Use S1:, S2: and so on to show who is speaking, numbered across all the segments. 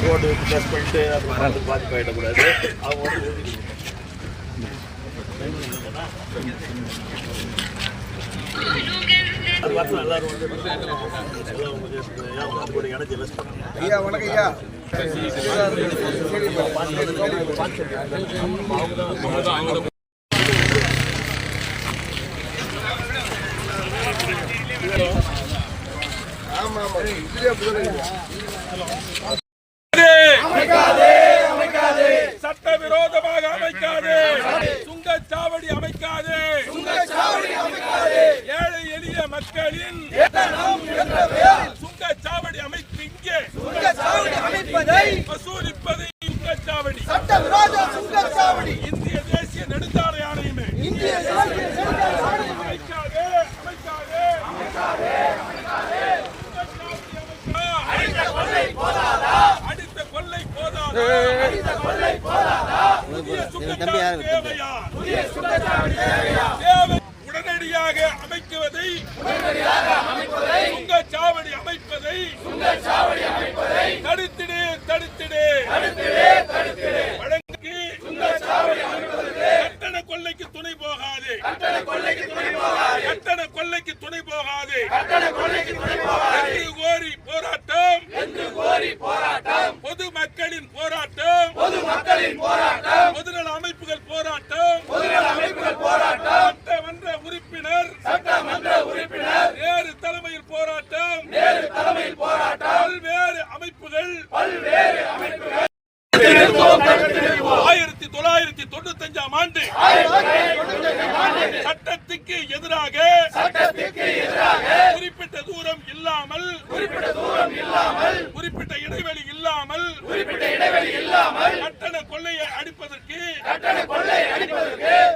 S1: Road plus பண்ணிட்டு அது பாதிப்பு ஆகிடக்கூடாது அவங்க வந்து அது வரலாம் எல்லாரும் வந்து எல்லாம் உங்களுக்கு பண்ணுங்க
S2: ஐயா வணக்கம் ஐயா. ஆமா ஆமா. இதுலயே
S3: உடனடியாக அமைக்குவதை சுங்கச்சாவடி அமைப்பதை சுங்கச்சாவடி அமைப்பதை துணை போகாது எத்தனை கொள்ளைக்கு துணை போகாது கட்டண கொள்ளைக்கு போகாது. கட்டண கொள்ளைக்கு துணை போகாது. இல்லாமல் குறிப்பிட்ட இடைவெளி இல்லாமல் கட்டண கொள்ளையை அடிப்பதற்கு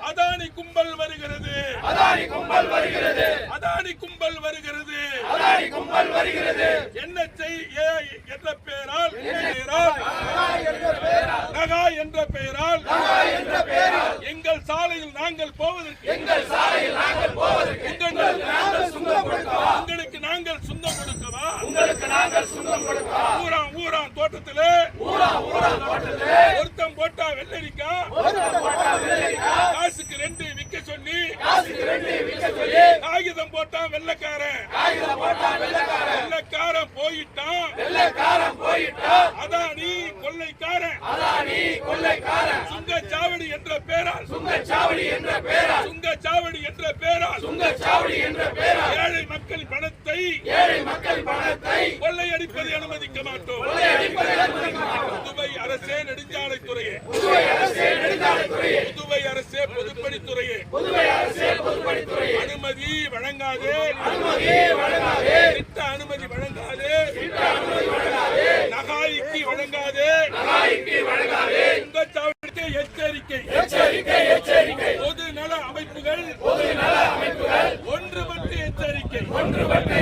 S3: அதானி கும்பல் வருகிறது. அதானி கும்பல் வருகிறது. அதானி கும்பல் வருகிறது. அதானி கும்பல் வருகிறது. என்ன செய் ஏ- என்ற பெயரால் பெயரால் நகா என்ற பெயரால் எங்கள் சாலையில் நாங்கள் போவதற்கு எங்கள் சாலையில் நாங்கள் போவதற்கு உங்களுக்கு நாங்கள் சுந்தம் கொடுக்கவா நாங்கள் சுந்தம் கொடுக்கவா ஊராம் ஊராம் தோட்டத்திலே. ஊராம் ஊராம் தோட்டத்திலே. ஒருத்தம் போட்டா வெள்ளரிக்கா? காசுக்கு ரெண்டு விக்க சொல்லி. காசுக்கு ரெண்டு விக்க சொல்லி. காகிதம் போட்டா வெள்ளக்காரன். காகிதம் போட்டா வெள்ளக்காரன். வெள்ளக்காரன் போயிட்டான். வெள்ளக்காரன் போயிட்டான். அதானி கொள்ளைக்காரன். அதானி கொள்ளைக்காரன். பேரால். சுங்கச்சாவடி என்ற பேரால். சுங்கச்சாவடி என்ற பேரால். சுங்கச்சாவடி என்ற பேரால். ஏழை மக்கள் பணத்தை ஏழை மக்கள் பணத்தை கொள்ளையடிப்பதை அனுமதிக்க மாட்டோம். கொள்ளையடிப்பதை அனுமதிக்க மாட்டோம். புதுவை அரசே நெடுஞ்சாலைத்துறையே. புதுவை அரசே நெடுஞ்சாலைத்துறையே. புதுவை அரசே பொதுப்பணித்துறையே. புதுவை அரசே பொதுப்பணித்துறையே. அனுமதி வழங்காதே. அனுமதி வழங்காதே திட்ட அனுமதி வழங்காதே திட்ட அனுமதி வழங்காதே நகாய்க்கு வழங்காதே நகாய்க்கு வழங்காதே சுங்கச்சாவடிக்கு எச்சரிக்கை எச்சரிக்கை எச்சரிக்கை பொது நல அமைப்புகள் பொது நல அமைப்புகள் ஒன்றுபட்டு எச்சரிக்கை. ஒன்றுபட்டு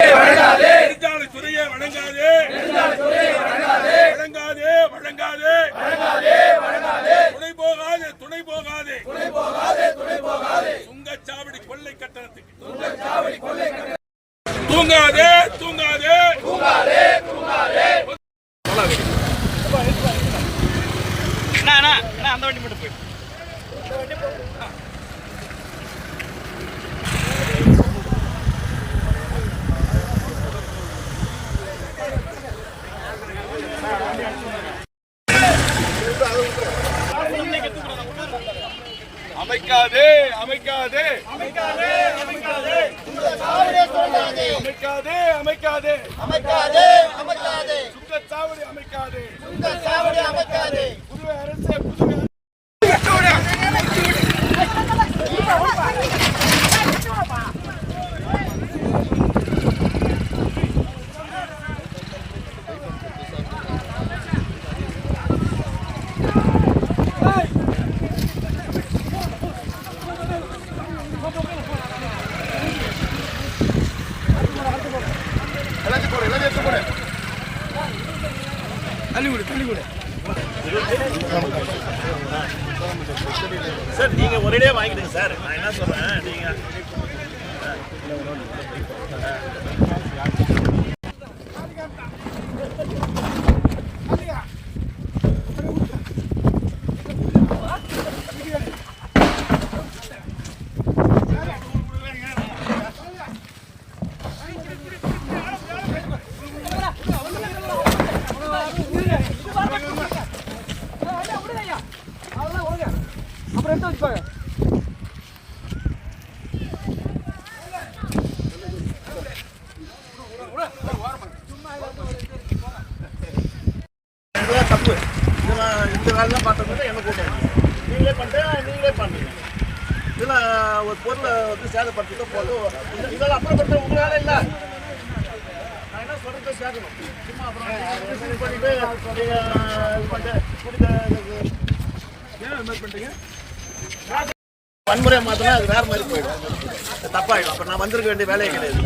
S3: நெடுஞ்சாலை துறையை வழங்காதே. வழங்காதே வழங்காதே. துணை போகாதே துணை போகாதே. துணை போகாதே துணை போகாதே சுங்கச்சாவடி கொள்ளை கட்டணத்துக்கு. சுங்கச்சாவடி கொள்ளை தூங்காதே தூங்காதே. தூங்காதே தூங்காதே அண்ணா அண்ணா அண்ணா அந்த வண்டி மட்டும் போய் அமைக்காதே
S2: தள்ளிவிடு தள்ளிவிடு
S1: சார் நீங்க ஒரேடியே வாங்கிடுங்க சார் நான் என்ன சொல்றேன் நீங்க Thank you. அப்புறம் எடுத்து வச்சுப்பாங்க தப்பு இந்த வேலைலாம் பார்த்தவங்க என்ன கூட்டம் நீங்களே பண்ணுறேன் நீங்களே பண்ணுறீங்க இதில் ஒரு பொருளை வந்து சேதப்படுத்திட்டு போதும் இதெல்லாம் அப்புறம் பண்ணுறது உங்களால இல்லை நான் என்ன சொல்கிறது சேர்க்கணும் சும்மா அப்புறம் பண்ணிட்டு இது பண்ணிட்டு முடிந்த ஏன் இது பண்ணுறீங்க வன்முறை மாத்தினா அது வேற மாதிரி போயிடும். அது தப்பாயிடும். அப்ப நான் வந்திருக்க வேண்டிய வேலையே கிடையாது.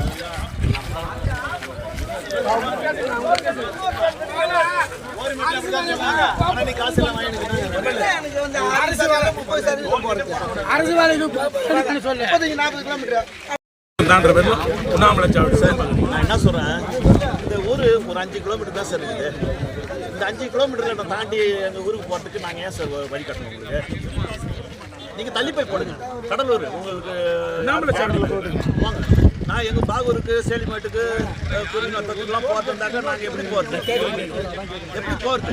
S1: அரசு நீ காசு எல்லாம் வாங்கிட்டு
S2: அரசு வேலைக்கு சொல்லு முப்பத்தஞ்சு நாற்பது
S1: நான் என்ன சொல்கிறேன் இந்த ஊர் ஒரு அஞ்சு கிலோமீட்டர் தான் சார் இருக்குது. இந்த அஞ்சு கிலோமீட்டர்ல நான் தாண்டி எங்க ஊருக்கு போகிறதுக்கு நாங்க ஏன் சார் வழி கட்டணும் உங்களுக்கு? நீங்க தள்ளி போய் போடுங்க. கடலூர் உங்களுக்கு வாங்க. நான் எங்க பாகூருக்கு சேலிமேட்டுக்கு குறிநத்தத்துக்குலாம் போகிறதுனாக்கா நாங்கள் எப்படி போகிறது எப்படி போகிறது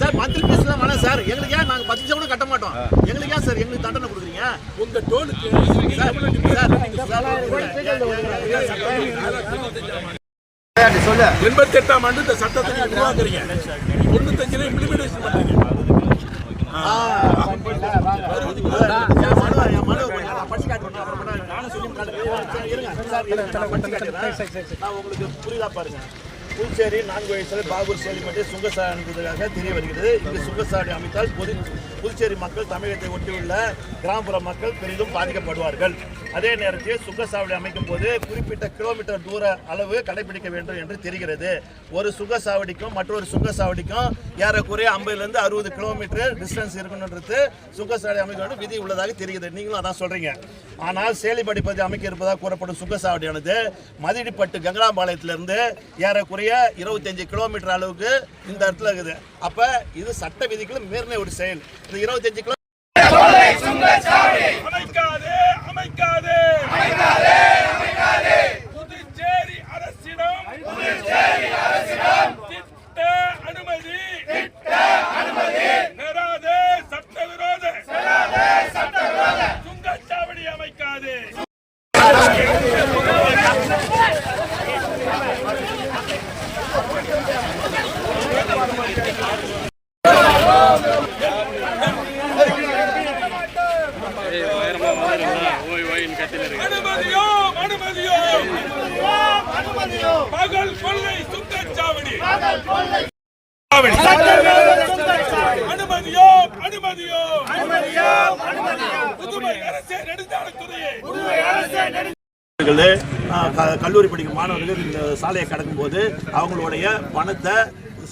S1: சார் மந்த்லி ஃபீஸ் தான் வேணாம் சார். எங்களுக்கு ஏன் நாங்கள் பத்து கூட கட்ட மாட்டோம்? எங்களுக்கு ஏன் சார் எங்களுக்கு தண்டனை கொடுக்குறீங்க?
S3: உங்க டோலுக்கு
S1: சார் சார்
S2: சொல்லு.
S3: எண்பத்தி எட்டாம் ஆண்டு இந்த சட்டத்தை உருவாக்குறீங்க. தொண்ணூத்தஞ்சுல இம்ப்ளிமெண்டேஷன் பண்றீங்க.
S1: நான் உங்களுக்கு புரியுதா பாருங்க புதுச்சேரி நான்கு வயசுல பாகூர் மட்டும் சுங்கசாலை அனுப்புவதற்காக தெரிய வருகிறது. இங்கு சுங்கசாலை அமைத்தால் பொது புதுச்சேரி மக்கள் தமிழகத்தை ஒட்டியுள்ள கிராமப்புற மக்கள் பெரிதும் பாதிக்கப்படுவார்கள். அதே நேரத்தில் சுங்கசாவடி அமைக்கும் போது குறிப்பிட்ட கிலோமீட்டர் தூர அளவு கடைபிடிக்க வேண்டும் என்று தெரிகிறது. ஒரு சுங்கசாவடிக்கும் மற்றொரு சுங்கசாவடிக்கும் ஏறக்குறைய ஐம்பதுலேருந்து அறுபது கிலோமீட்டர் டிஸ்டன்ஸ் இருக்கணுன்றது சுங்கசாவடி அமைக்க வேண்டும் விதி உள்ளதாக தெரிகிறது. நீங்களும் அதான் சொல்கிறீங்க ஆனால் சேலிப்படி பகுதி அமைக்க இருப்பதாக கூறப்படும் சுங்கசாவடியானது மதிடிப்பட்டு கங்கராம்பாளையத்திலிருந்து ஏறக்குறைய இருபத்தஞ்சு கிலோமீட்டர் அளவுக்கு இந்த இடத்துல இருக்குது. அப்ப இது சட்ட விதிகளும் மீறின ஒரு செயல். இந்த இருபத்தஞ்சு கிலோ
S3: அனுமதியோ அனுமதியோ பகல் கொள்ளை சுங்கச்சாவடி அனுமதியோ அனுமதியோ அரசே நெடுஞ்சாலைத்துறையே
S1: க- கல்லூரி படிக்கும் மாணவர்கள் இந்த சாலையை கடக்கும்போது அவங்களுடைய பணத்தை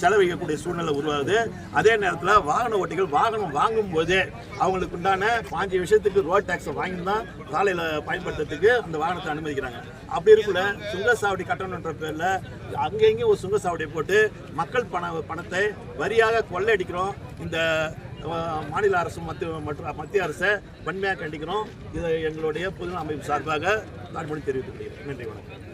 S1: செலவழிக்கக்கூடிய சூழ்நிலை உருவாகுது. அதே நேரத்தில் வாகன ஓட்டிகள் வாகனம் வாங்கும் போதே அவங்களுக்கு உண்டான பாஞ்சு விஷயத்துக்கு ரோட் டேக்ஸை வாங்கி தான் சாலையில் பயன்படுத்துறதுக்கு அந்த வாகனத்தை அனுமதிக்கிறாங்க. அப்படி இருக்குள்ள சுங்கசாவடி கட்டணன்ற பேரில் அங்கே இங்கேயும் ஒரு சுங்கசாவடியை போட்டு மக்கள் பண பணத்தை வரியாக கொள்ளையடிக்கிறோம். இந்த மாநில அரசு மத்திய மற்றும் மத்திய அரசை வன்மையாக கண்டிக்கிறோம். இதை எங்களுடைய பொதுநல அமைப்பு சார்பாக நான் தெரிவித்துக் கொள்கிறேன். நன்றி வணக்கம்.